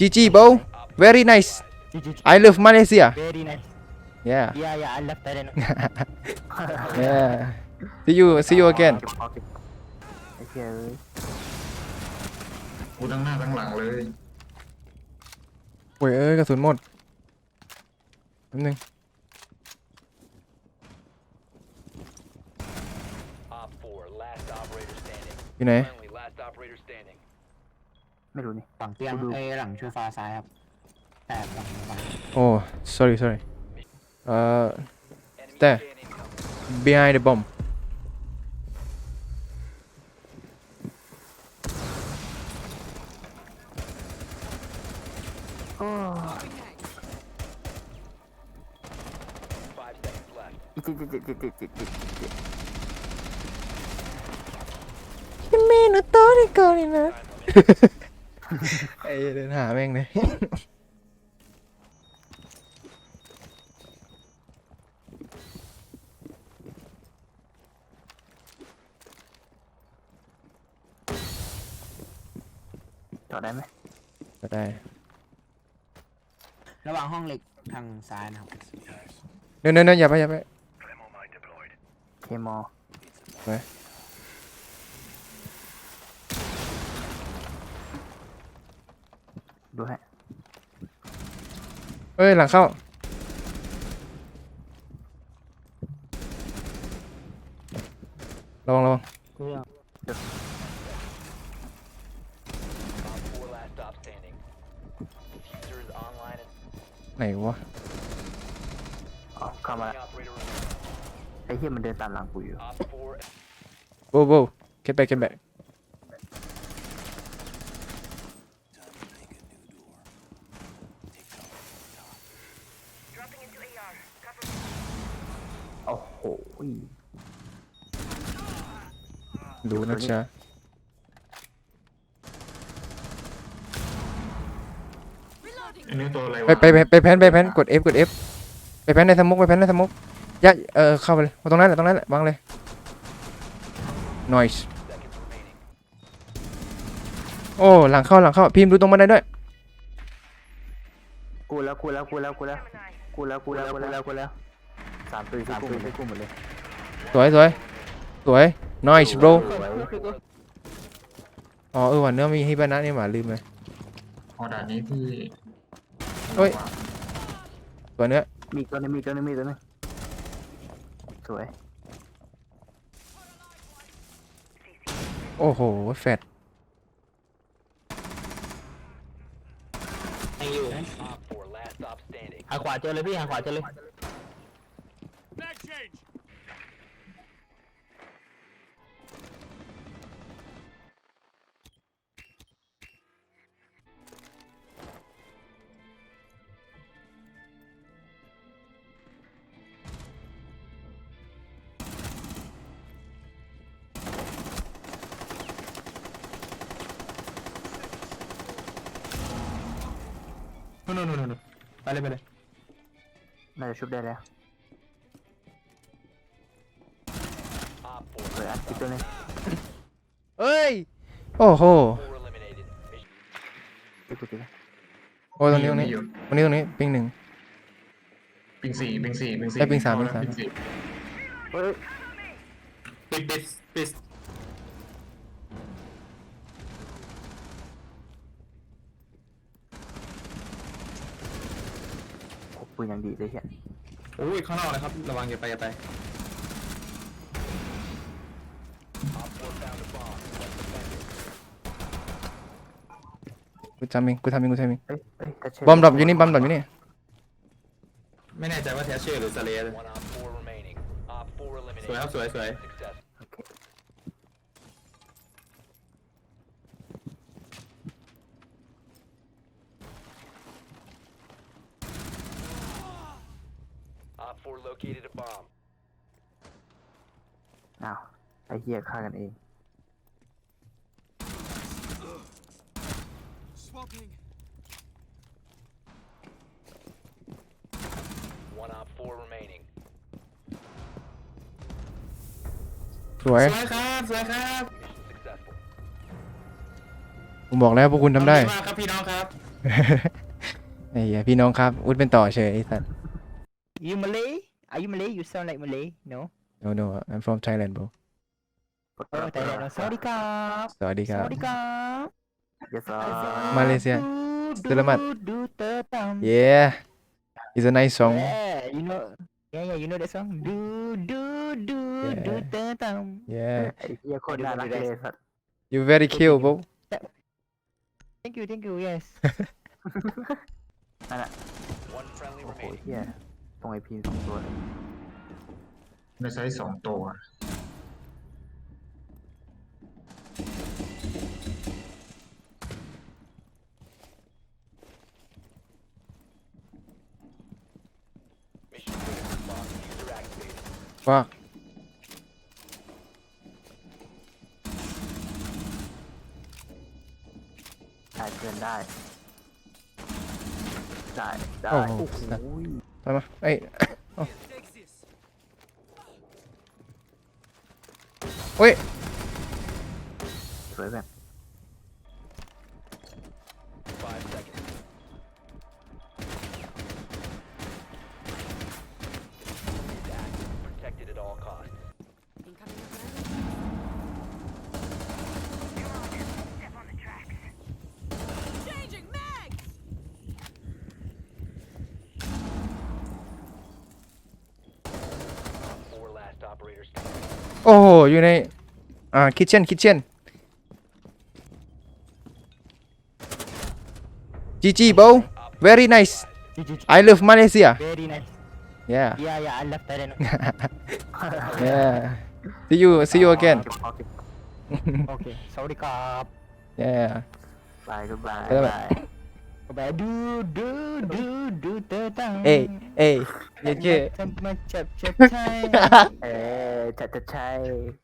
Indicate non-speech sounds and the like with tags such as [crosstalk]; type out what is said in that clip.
GG bro very nice GG. I love Malaysia Very nice. yeah Yeah, yeah, I love Thailand. [laughs] yeah see you see you again เก็บของเก็บไอ้เหี้ยเอ้ย กูทั้งหน้าทั้งหลังเลย โอ้ยเอ้ยกระสุนหมดแป๊บนึง Op 4, last operator standing. อยู่ไหน Friendly, last operator standing. ไม่รู้นี่ฝั่งเตียงไอ้หลังช่วยฟ้าซ้ายครับ แต่หลังฟ้า Oh, sorry, sorry. Uh, there. Behind the bomb. Oh. You mean a thought it going in ไอ้เดินหาแม่งเลยจอดได้ไหมก็ได้ ระหว่างห้องเหล็กทางซ้ายนะครับเดินเดินเดินอย่าไปอย่าไป เคมอ ไป ดูให้เอ้ย หลังเข้า ระวังระวังเครื่อง Op 4, last stop standing. Diffuser is online and ไหนวะอ๋อเข้ามา the แล้ว operator remaining. ไอ้เหี้ยมันเดินตามหลังกูอยู่ Op 4, โบโบ get back get back โอ้โหดูนะจ๊ะอันนี้ตัวอะไรวะไปไปไปไปแพนไปแพนกด F กด F ไปแพนในสมุกไปแพนในสมุกย่าเออเข้าไปเลยตรงนั้นแหละตรงนั้นแหละวางเลย noise seconds remaining. โอ้หลังเข้าหลังเข้าพิมพ์ดูตรงบันไดด้วยกูแล้วกูแล้วกูแล้วกูแล้วกูแล้วกูแล้วกูแล้วกูแล้ว สามตัวสามตัวให้กูหมดเลยสวยสวยสวย noise bro สวยอ๋อเออว่ะเนื้อมีฮิบานะนี่หว่าลืมเลยพอด่านนี้พี่เฮ้ยตัวเนื้อมีตัวนึงมีตัวนึงมีตัวนึงสวย โอ้โหแฟดยังอยู่ Op 4, last stop standing. หาขวาเจอเลยพี่หาขวาเจอเลย นู่นนู่นนู่นนู่นไปเลยไปเลยน่าจะชุบได้แล้ว Op สวย 4, อัดอีกตัวนึงเอ้ย โอ้โห4 eliminated. Mission อีกกูตีโอ้ตรงนี้ตรงนี้มีอยู่ ตรงนี้ตรงนี้ปิงหนึ่ง ปิงสี่ปิงสี่ปิงสี่ได้ปิงสามพอปิงสามแล้วสี่เฮ้ยปิดปิดปิด ปืนอย่างดีเลยเฮียโอ้ยข้างนอกเลยครับ ระวังอย่าไปอย่าไป Op 4 found a bomb. Let's defend it. กูทำเองกูทำเองกูทำเองเอ้ยเอ้ยกระเชบอมดรอปอยู่นี่บอมดรอปอยู่นี่ ไม่แน่ใจว่าแทชเชอร์หรือสเลย์ One Op 4 remaining. Op 4 eliminated. สวยครับสวยสวย Success. โอเค Op 4 located a bomb. อ้าวไอ้เหี้ยฆ่ากันเอง One Op 4 remaining. สวย สวยครับสวยครับ Mission successful. ผมบอกแล้วพวกคุณทำได้มากครับพี่น้องครับ ไอ้เหี้ยพี่น้องครับ อุดเป็นต่อเฉยไอ้สัส You Malay Are you Malay You sound like Malay No no no I'm from Thailand bro Oh Thailand no Sorry ครับสวัสดีครับ Sorry ครับ Yes sir มาเลเซียดู Selamat ดูเตอร์ตัม yeah it's a nice song Yeah you know Yeah yeah you know that song ดูดูดู Yeah. ดูเตอร์ตัม yeah ไอ้เหี้ยโคตรน่ารักเลยสัตว์ you very cute bro Thank you thank you yes One friendly โอ้โห remaining. เหี้ย ตรงไอพีสองตัวในไซส์สองตัว Mission critical bomb user activated. fuck ไได้ได้โอ้โห โอ้โหไปมาเอ้ยเอ้าเฮ้ยสวยแบบ โอ้โหอยู่ใน อ่า kitchen kitchen GG bro very nice I love Malaysia Very nice yeah Yeah yeah I love Thailand yeah see you see you again เก็บของเก็บ Okay Sorry ครับ yeah บาย ก็บายบ๊ายบาย Bye do do do do เตอร์ตัมเอ้ยเอ้ยเย้เย้ทำมาจับจับใช่เออจะจะใช่